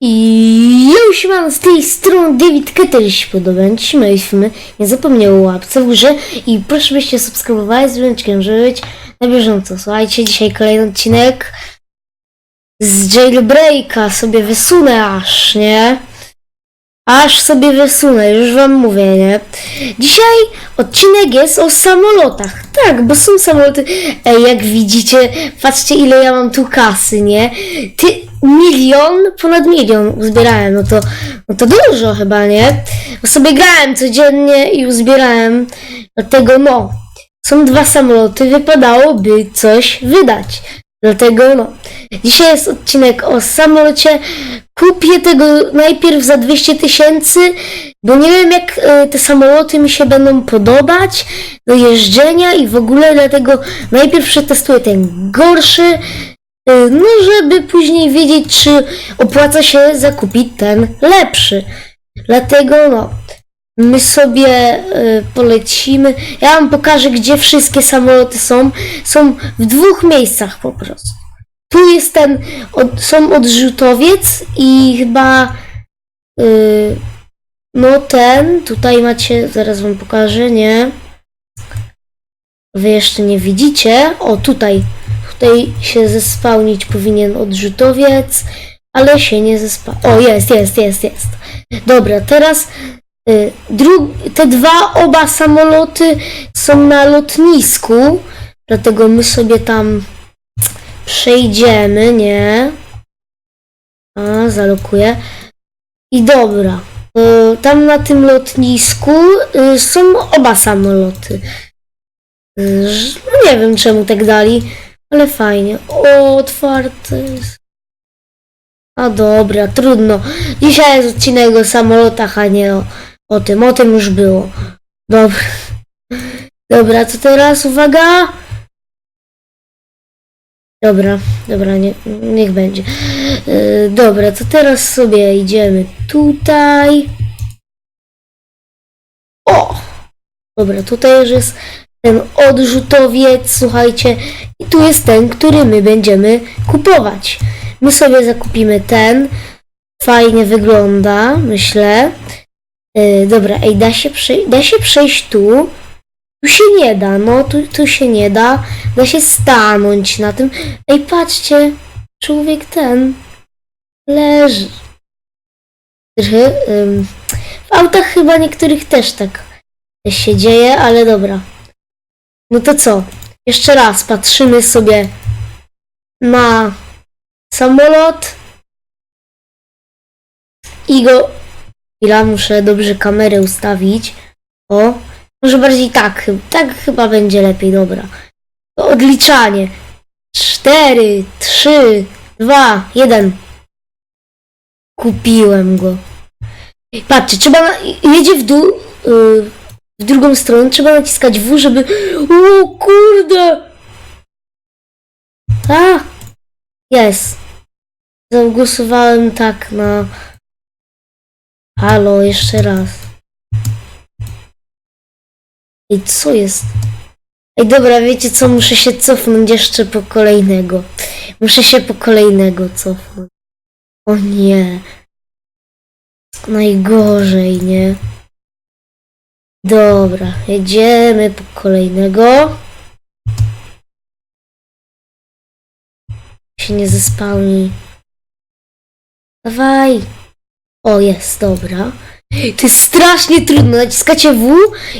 I już mam z tej strony David Ketter, jeśli się podoba, trzymaj filmy, nie zapomnij o łapce w górze i proszę byście subskrybowali z dzwoneczkiem, żeby być na bieżąco. Słuchajcie, dzisiaj kolejny odcinek z Jailbreaka sobie wysunę aż, nie? Aż sobie wysunę, już wam mówię, nie? Dzisiaj odcinek jest o samolotach. Tak, bo są samoloty. Ej, jak widzicie, patrzcie ile ja mam tu kasy, nie? Ty, milion, ponad milion uzbierałem, no to, no to dużo chyba, nie? Sobie grałem codziennie i uzbierałem, dlatego no, są dwa samoloty, wypadałoby coś wydać. Dlatego no, dzisiaj jest odcinek o samolocie. Kupię tego najpierw za 200 tysięcy, bo nie wiem jak e, te samoloty mi się będą podobać do jeżdżenia i w ogóle dlatego najpierw przetestuję ten gorszy, no żeby później wiedzieć czy opłaca się zakupić ten lepszy. Dlatego no, my sobie y, polecimy. Ja wam pokażę, gdzie wszystkie samoloty są. Są w dwóch miejscach po prostu. Tu jest ten, od, są odrzutowiec i chyba y, no ten, tutaj macie, zaraz wam pokażę, nie? Wy jeszcze nie widzicie. O, tutaj, tutaj się zespałnić powinien odrzutowiec, ale się nie zespał. O, jest, jest, jest, jest. Dobra, teraz Y, te dwa, oba samoloty są na lotnisku, dlatego my sobie tam przejdziemy, nie? A, zalokuję. I dobra, y, tam na tym lotnisku y, są oba samoloty. No nie wiem czemu tak dali, ale fajnie. O, otwarte jest. A dobra, trudno. Dzisiaj jest odcinek o samolotach, a nie o, o tym. O tym już było. Dobra. Dobra, co teraz? Uwaga! Dobra, dobra, nie, niech będzie. Yy, dobra, to teraz sobie idziemy tutaj. O! Dobra, tutaj już jest ten odrzutowiec, słuchajcie. I tu jest ten, który my będziemy kupować. My sobie zakupimy ten. Fajnie wygląda, myślę. Yy, dobra, ej, da się, da się przejść tu. Tu się nie da, no tu, tu się nie da. Da się stanąć na tym. Ej, patrzcie, człowiek ten leży. W autach chyba niektórych też tak się dzieje, ale dobra. No to co? Jeszcze raz patrzymy sobie na samolot i go. Chwila, muszę dobrze kamerę ustawić. O, może bardziej tak, tak chyba będzie lepiej, dobra. To odliczanie. Cztery, trzy, dwa, jeden. Kupiłem go. Patrzcie, trzeba. Jedzie w dół. y, w drugą stronę trzeba naciskać W, żeby. O kurde! A! Jest. Zagłosowałem tak na. Halo, jeszcze raz. Ej, co jest? Ej, dobra, wiecie co? Muszę się cofnąć jeszcze po kolejnego. Muszę się po kolejnego cofnąć. O nie. Najgorzej, nie? Dobra, jedziemy po kolejnego. Się nie zespałni. Dawaj. O, jest, dobra. To jest strasznie trudno. Naciskacie W,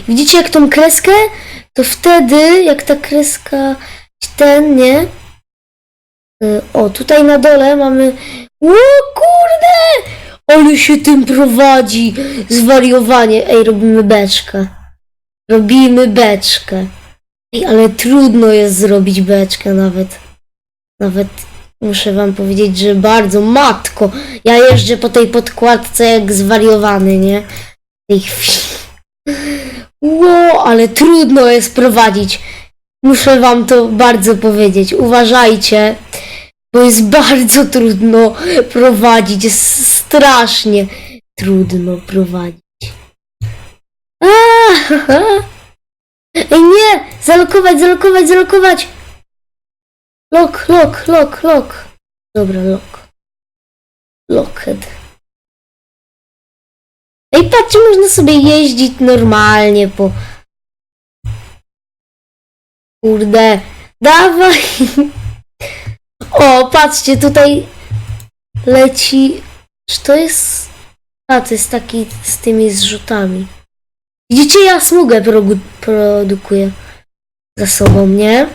widzicie jak tą kreskę, to wtedy, jak ta kreska, ten, nie? Y, O, tutaj na dole mamy... O kurde! Ale się tym prowadzi! Zwariowanie. Ej, robimy beczkę. Robimy beczkę. Ej, ale trudno jest zrobić beczkę nawet. Nawet muszę wam powiedzieć, że bardzo matko. Ja jeżdżę po tej podkładce jak zwariowany, nie? W tej chwili. Ło, ale trudno jest prowadzić. Muszę wam to bardzo powiedzieć. Uważajcie, bo jest bardzo trudno prowadzić. Jest strasznie trudno prowadzić. Aaaa! Ej, nie! Zalokować, zalokować, zalokować! Lok, lok, lok, lok. Dobra, lok. Lockheed. Ej, patrzcie, można sobie jeździć normalnie po... Kurde, dawaj! O, patrzcie, tutaj leci... Czy to jest... A, to jest taki z tymi zrzutami. Widzicie, ja smugę progu- produkuję za sobą, nie?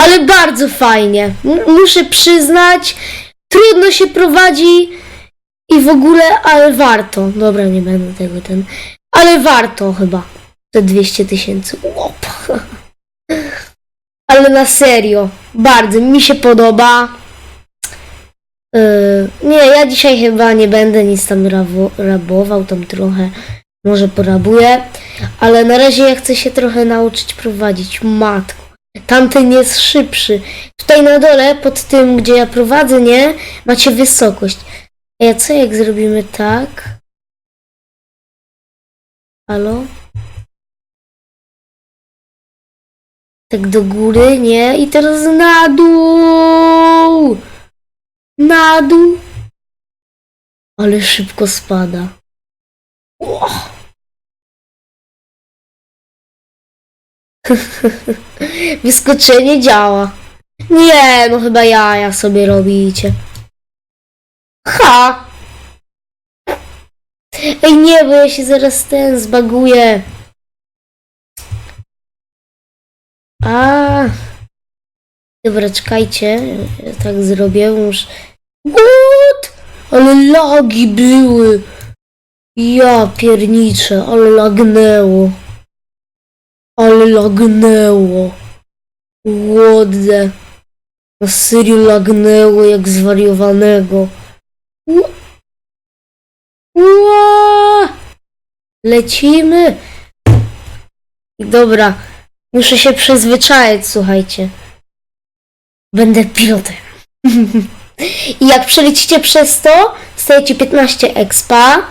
Ale bardzo fajnie. Muszę przyznać, trudno się prowadzi i w ogóle, ale warto. Dobra, nie będę tego ten. Ale warto chyba. Te 200 tysięcy. Łop. Ale na serio. Bardzo mi się podoba. Yy, nie, ja dzisiaj chyba nie będę nic tam rabował, tam trochę może porabuję, ale na razie ja chcę się trochę nauczyć prowadzić. Matko, tamten jest szybszy. Tutaj na dole, pod tym, gdzie ja prowadzę, nie, macie wysokość. A co jak zrobimy tak? Halo? Tak do góry, nie? I teraz na dół! Na dół! Ale szybko spada. Ło. Wyskoczenie działa. Nie, no chyba jaja sobie robicie. Ha! Ej, nie, bo ja się zaraz ten zbaguję. A. Dobra, czekajcie. Ja tak zrobię. Muszę... What? Ale lagi były. Ja pierniczę, ale lagnęło. Ale lagnęło. Łodze. Na serio lagnęło jak zwariowanego. Ła! Lecimy. Dobra. Muszę się przyzwyczaić, słuchajcie. Będę pilotem. I jak przelecicie przez to, dostajecie 15 expa.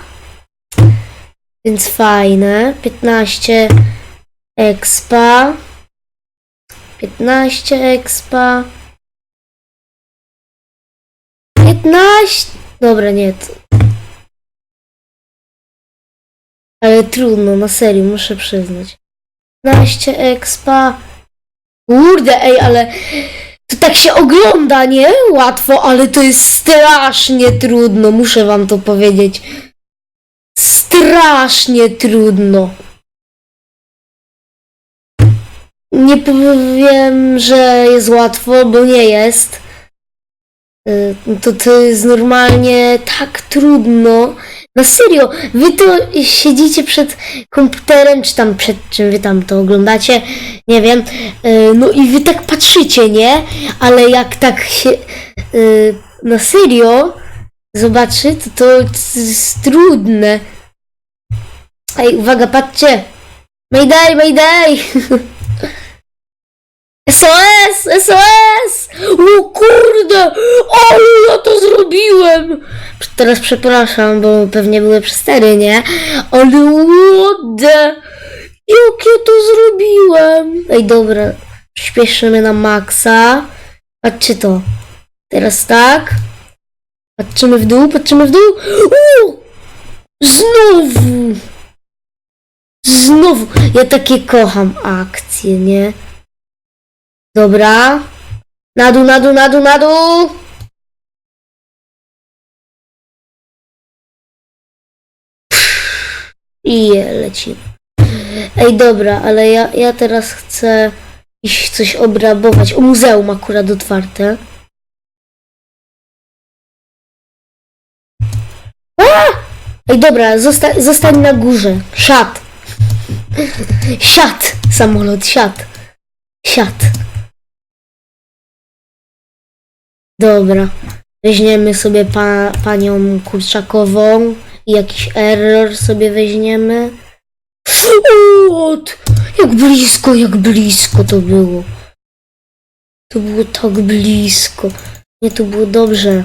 Więc fajne. 15 expa. 15 expa. 15. Dobra, nie. Ale trudno, na serio, muszę przyznać. 15 expa. Kurde, ej, ale to tak się ogląda, nie? Łatwo, ale to jest strasznie trudno, muszę wam to powiedzieć. Strasznie trudno. Nie powiem, że jest łatwo, bo nie jest. Y, To to jest normalnie tak trudno. Na serio, wy to siedzicie przed komputerem, czy tam przed czym wy tam to oglądacie, nie wiem. y, No i wy tak patrzycie, nie? Ale jak tak się y, na serio zobaczy, to to jest trudne. Ej, uwaga, patrzcie! Mayday, mayday! SOS! SOS! O kurde! Ale ja to zrobiłem! Teraz przepraszam, bo pewnie były przestery, nie? Ale łodę! Jak ja to zrobiłem? Ej, dobra. Śpieszymy na maksa. Patrzcie to. Teraz tak. Patrzymy w dół, patrzymy w dół. O! Znowu! Znowu! Ja takie kocham akcje, nie? Dobra. Na dół, na dół, na dół, na dół. I lecimy. Ej, dobra, ale ja, ja teraz chcę iść coś obrabować. Muzeum akurat otwarte. A! Ej, dobra, zosta zostań na górze. Siad. Siad, samolot, siad. Siad. Dobra. Weźmiemy sobie pa, panią Kurczakową i jakiś error sobie weźmiemy. What? Jak blisko, jak blisko to było. To było tak blisko. Nie, to było dobrze.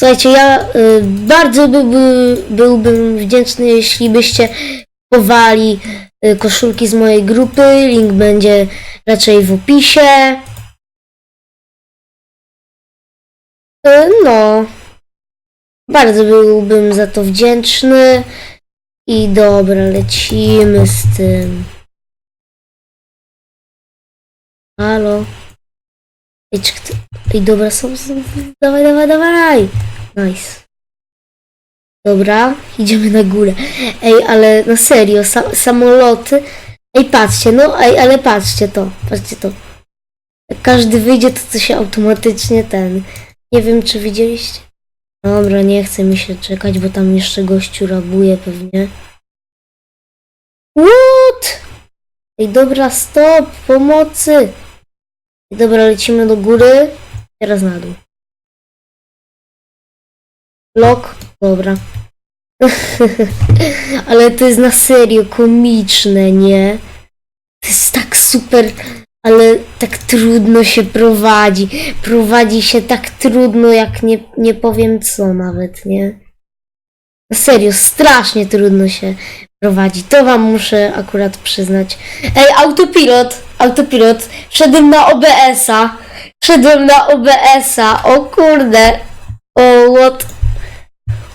Słuchajcie, ja y, bardzo by, by, byłbym wdzięczny, jeśli byście kupowali y, koszulki z mojej grupy. Link będzie raczej w opisie. No. Bardzo byłbym za to wdzięczny. I dobra, lecimy z tym. Halo? Ej, czy kto... Ej, dobra, są, są... Dawaj, dawaj, dawaj! Nice. Dobra, idziemy na górę. Ej, ale na serio, sa samoloty... Ej, patrzcie, no, ej, ale patrzcie to, patrzcie to. Jak każdy wyjdzie, to to się automatycznie ten... Nie wiem, czy widzieliście? Dobra, nie chce mi się czekać, bo tam jeszcze gościu rabuje pewnie. What? Ej, dobra, stop, pomocy. Ej, dobra, lecimy do góry. Teraz na dół. Lok, dobra. Ale to jest na serio komiczne, nie? To jest tak super, ale tak trudno się prowadzi. Prowadzi się tak trudno, jak nie, nie powiem co nawet, nie? Na serio, strasznie trudno się prowadzi. To wam muszę akurat przyznać. Ej, autopilot, autopilot. Wszedłem na OBS-a. Wszedłem na OBS-a. O kurde. O, what?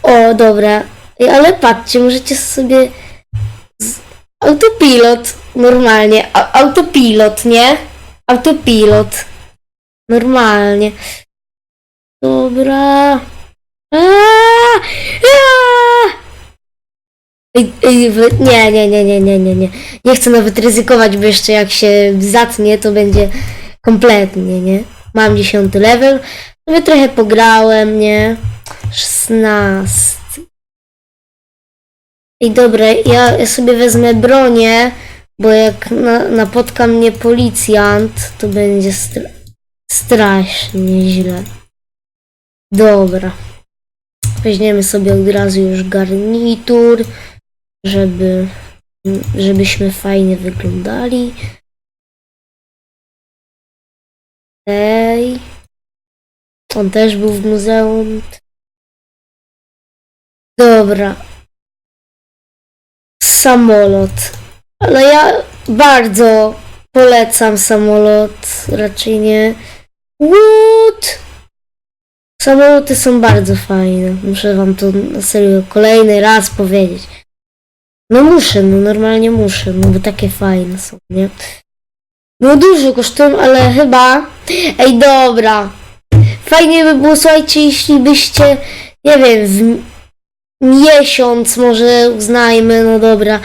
O, dobra. Ej, ale patrzcie, możecie sobie... Z... Autopilot, normalnie. A, autopilot, nie? Autopilot. Normalnie. Dobra. Aaaa! Aaaa! Nie, nie, nie, nie, nie, nie, nie. Nie chcę nawet ryzykować, bo jeszcze jak się zatnie, to będzie kompletnie, nie? Mam 10 level. Sobie trochę pograłem, nie? 16. I dobra, ja sobie wezmę bronię, bo jak na, napotka mnie policjant, to będzie stra- strasznie źle. Dobra. Weźmiemy sobie od razu już garnitur, żeby, żebyśmy fajnie wyglądali. Ej. On też był w muzeum. Dobra. Samolot. Ale ja bardzo polecam samolot. Raczej nie. What? Samoloty są bardzo fajne. Muszę wam to na serio kolejny raz powiedzieć. No muszę, no normalnie muszę, no bo takie fajne są, nie? No dużo kosztują, ale chyba... Ej, dobra. Fajnie by było, słuchajcie, jeśli byście, nie wiem, w miesiąc może uznajmy, no dobra,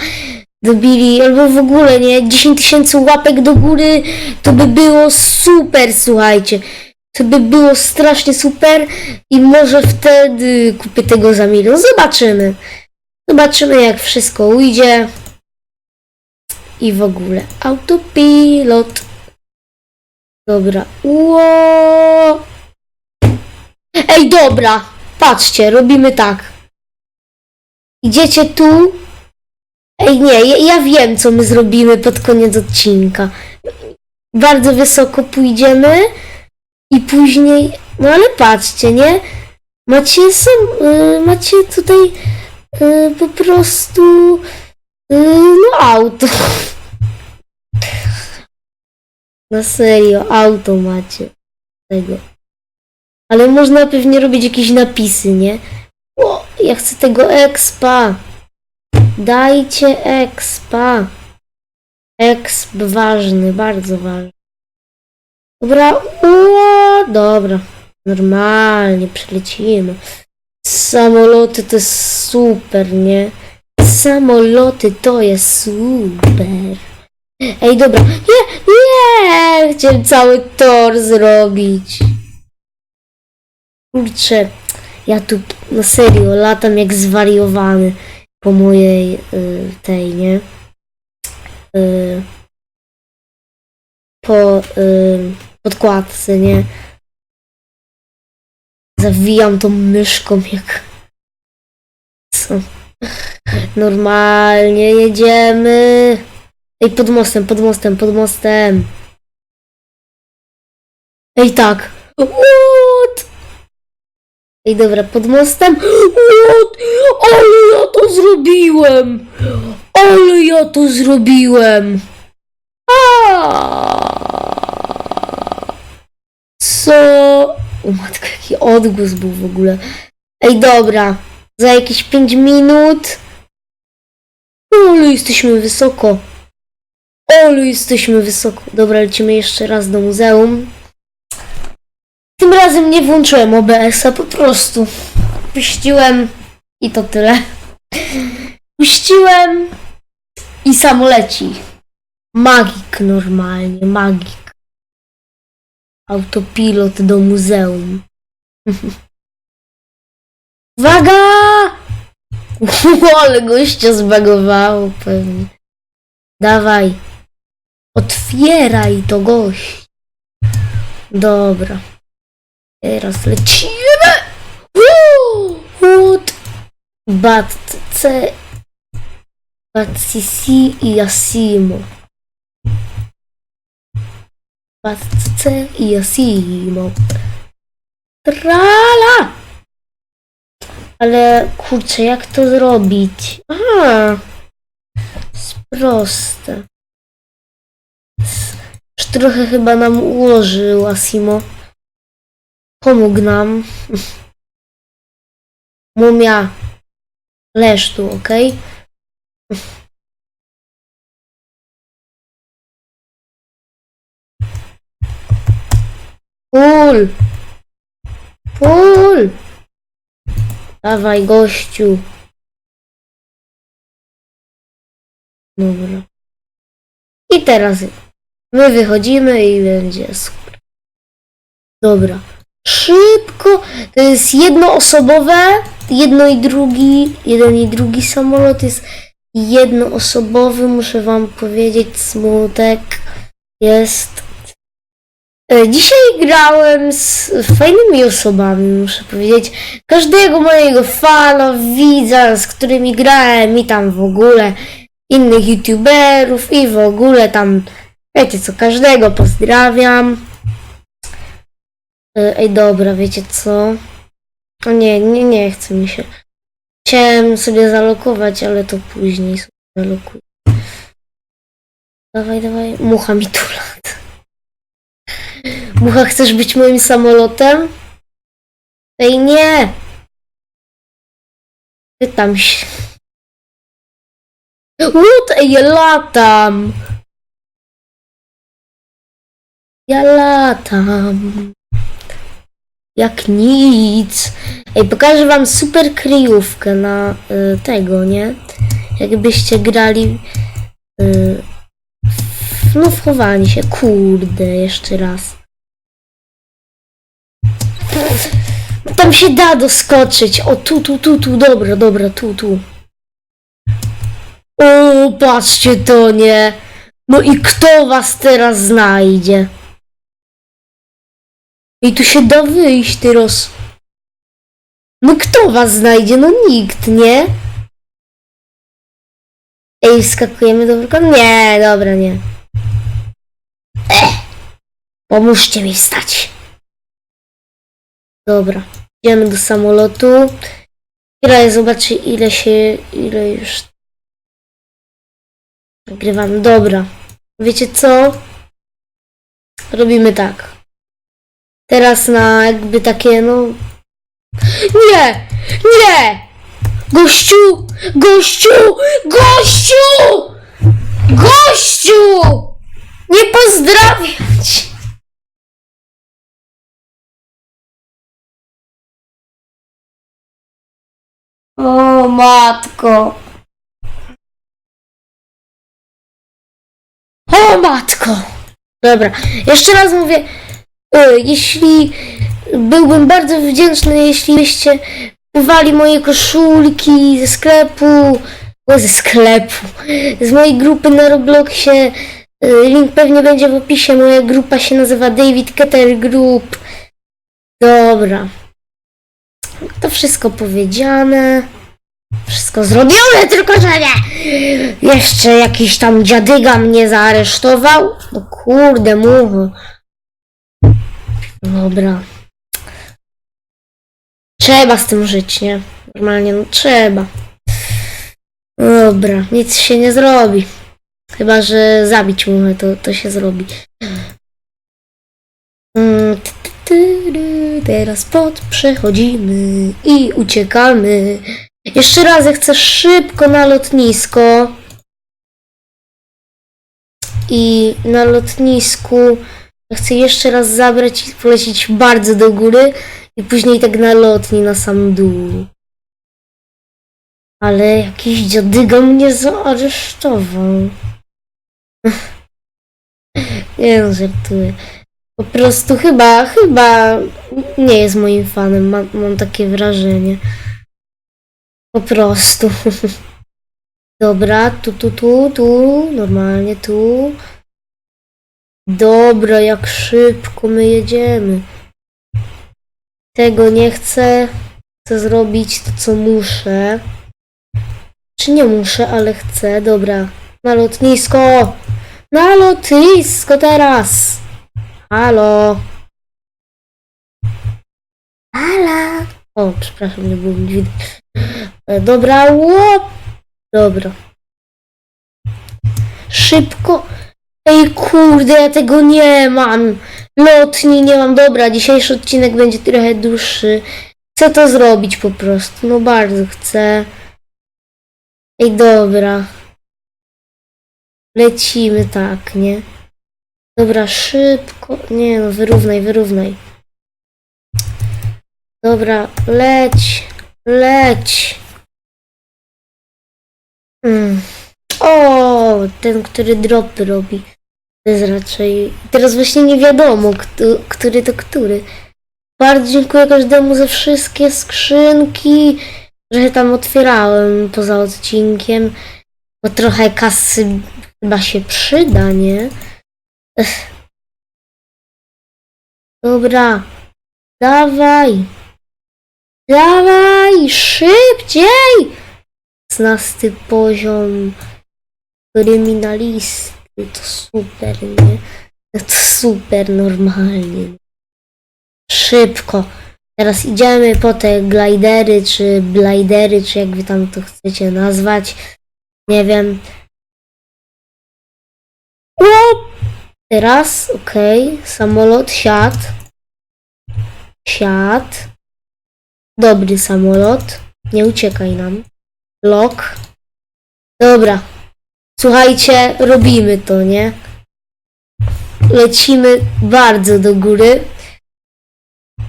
dobili, albo w ogóle, nie, 10 tysięcy łapek do góry, to by było super, słuchajcie. To by było strasznie super i może wtedy kupię tego za milion. Zobaczymy. Zobaczymy jak wszystko ujdzie. I w ogóle. Autopilot. Dobra. Ło! Ej, dobra. Patrzcie, robimy tak. Idziecie tu. Ej, nie, ja, ja wiem, co my zrobimy pod koniec odcinka. Bardzo wysoko pójdziemy i później. No ale patrzcie, nie? Macie sam. Y, macie tutaj y, po prostu. Y, no auto. Na serio, auto macie. Tego. Ale można pewnie robić jakieś napisy, nie? O, ja chcę tego expa. Dajcie expa. Exp ważny, bardzo ważny. Dobra, o, dobra. Normalnie przelecimy. Samoloty to jest super, nie? Samoloty to jest super. Ej, dobra. Nie, nie! Chciałem cały tor zrobić. Kurczę, ja tu na serio latam jak zwariowany po mojej y, tej, nie? Y, po y, podkładce, nie? Zawijam tą myszką jak... Co? Normalnie jedziemy. Ej, pod mostem, pod mostem, pod mostem. Ej, tak. What? Ej, dobra, pod mostem. Ale ja to zrobiłem! Ale ja to zrobiłem! A! Co? O matko, jaki jaki odgłos był w ogóle. Ej, dobra. Za jakieś 5 minut. Ale jesteśmy wysoko. Ale jesteśmy wysoko. Dobra, lecimy jeszcze raz do muzeum. Tym razem nie włączyłem OBS-a, po prostu. Puściłem i to tyle. Puściłem i samo leci. Magik normalnie, magik. Autopilot do muzeum. Uwaga! Ale gościa zbagowało pewnie. Dawaj. Otwieraj to gość. Dobra. Teraz lecimy. Woo! What? Batce. Batsisi i Asimo. Batce i Asimo. Trala! Ale kurczę, jak to zrobić? Aha. Jest proste. Trochę chyba nam ułożył Asimo. Pomógł nam. Mumia. Leż tu, okej? Pól! Pól! Dawaj, gościu. Dobra. I teraz my wychodzimy i będzie super. Dobra. Szybko. To jest jednoosobowe. Jedno i drugi. Jeden i drugi samolot jest jednoosobowy. Muszę wam powiedzieć, smutek jest. E, Dzisiaj grałem z fajnymi osobami, muszę powiedzieć. Każdego mojego fana, widza, z którymi grałem i tam w ogóle innych youtuberów i w ogóle tam, wiecie co, każdego pozdrawiam. E, Ej, dobra, wiecie co? O nie, nie, nie chce mi się. Chciałem sobie zalokować, ale to później sobie zalokuję. Dawaj, dawaj. Mucha mi tu lata. Mucha, chcesz być moim samolotem? Ej, nie! Pytam się. Łód, ej, ja latam! Ja latam. Jak nic. Ej, pokażę wam super kryjówkę na y, tego, nie? Jakbyście grali y, w, no w chowanie się. Kurde, jeszcze raz. Tam się da doskoczyć. O, tu, tu, tu, tu, dobra, dobra, tu, tu. O, patrzcie to, nie? No i kto was teraz znajdzie? I tu się da wyjść teraz. No kto was znajdzie? No nikt, nie? Ej, skakujemy do wulkanu? Nie, dobra, nie. Ech, pomóżcie mi wstać. Dobra, idziemy do samolotu. Ile zobaczy ile się, ile już nagrywam. Dobra, wiecie co? Robimy tak. Teraz na jakby takie, no... Nie! Nie! Gościu! Gościu! Gościu! Gościu! Nie pozdrawiać! O matko! O matko! Dobra, jeszcze raz mówię, jeśli byłbym bardzo wdzięczny, jeśli byście kupowali moje koszulki ze sklepu, o, ze sklepu, z mojej grupy na Robloxie. E, Link pewnie będzie w opisie. Moja grupa się nazywa David Keter Group. Dobra. To wszystko powiedziane. Wszystko zrobione, tylko że nie. Jeszcze jakiś tam dziadyga mnie zaaresztował. No kurde, mucho. Dobra. Trzeba z tym żyć, nie? Normalnie, no trzeba. Dobra, nic się nie zrobi. Chyba, że zabić muchę, to, to się zrobi. Mm. Teraz pod przechodzimy i uciekamy. Jeszcze raz, ja chcę szybko na lotnisko. I na lotnisku chcę jeszcze raz zabrać i polecieć bardzo do góry i później tak na lotni na sam dół. Ale jakiś dziadyga mnie zaaresztował. Nie no, żartuję. Po prostu chyba, chyba nie jest moim fanem, mam, mam takie wrażenie. Po prostu. Dobra, tu, tu, tu, tu, normalnie tu. Dobra, jak szybko my jedziemy. Tego nie chcę. Chcę zrobić to, co muszę. Czy nie muszę, ale chcę. Dobra, na lotnisko. Na lotnisko teraz. Halo. Halo. O, przepraszam, nie było mi widać. E, Dobra, łop. Dobra. Szybko. Ej, kurde, ja tego nie mam. Lotni nie mam. Dobra, dzisiejszy odcinek będzie trochę dłuższy. Chcę to zrobić po prostu. No bardzo chcę. Ej, dobra. Lecimy tak, nie? Dobra, szybko. Nie no, wyrównaj, wyrównaj. Dobra, leć, leć. Mm. O, ten, który dropy robi. To jest raczej. Teraz właśnie nie wiadomo, który to który. Bardzo dziękuję każdemu za wszystkie skrzynki, że tam otwierałem poza odcinkiem. Bo trochę kasy chyba się przyda, nie? Ech. Dobra. Dawaj. Dawaj, szybciej! 15 poziom kryminalisty. To super, nie? To super normalnie. Szybko. Teraz idziemy po te glidery, czy blidery, czy jak wy tam to chcecie nazwać. Nie wiem. O! Teraz, okej. Samolot siadł. Siadł. Dobry samolot. Nie uciekaj nam. Lok. Dobra. Słuchajcie, robimy to, nie? Lecimy bardzo do góry.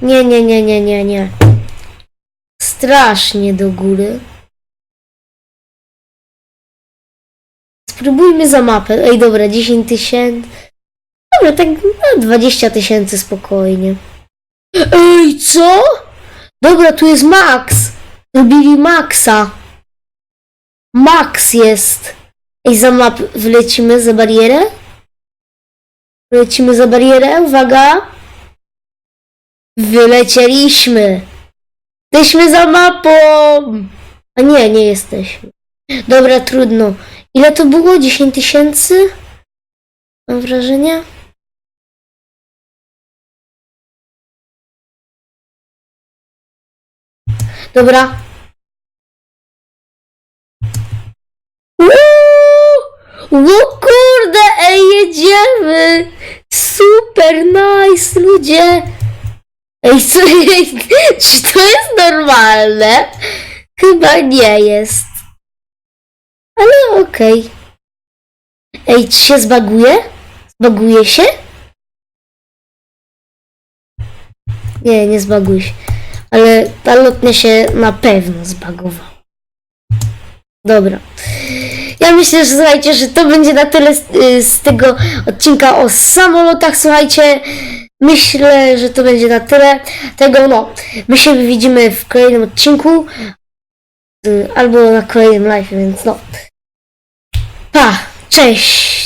Nie, nie, nie, nie, nie, nie. Strasznie do góry. Spróbujmy za mapę. Ej, dobra, 10 tysięcy. Dobra, tak no, 20 tysięcy spokojnie. Ej, co? Dobra, tu jest Max. Zrobili Maxa. Max jest. Ej, za map wlecimy za barierę? Wlecimy za barierę, uwaga. Wylecieliśmy. Jesteśmy za mapą. A nie, nie jesteśmy. Dobra, trudno. Ile to było? 10 tysięcy? Mam wrażenie. Dobra. Uuu! O kurde, ej, jedziemy! Super, nice, ludzie! Ej, co, ej, czy to jest normalne? Chyba nie jest. Ale okej. Ej, czy się zbaguje? Zbaguje się? Nie, nie zbaguje się. Ale ta lotnia się na pewno zbagowała. Dobra. Ja myślę, że słuchajcie, że to będzie na tyle z, y, z tego odcinka o samolotach. Słuchajcie, myślę, że to będzie na tyle. Tego no, my się widzimy w kolejnym odcinku. y, Albo na kolejnym live, więc no. Pa, cześć!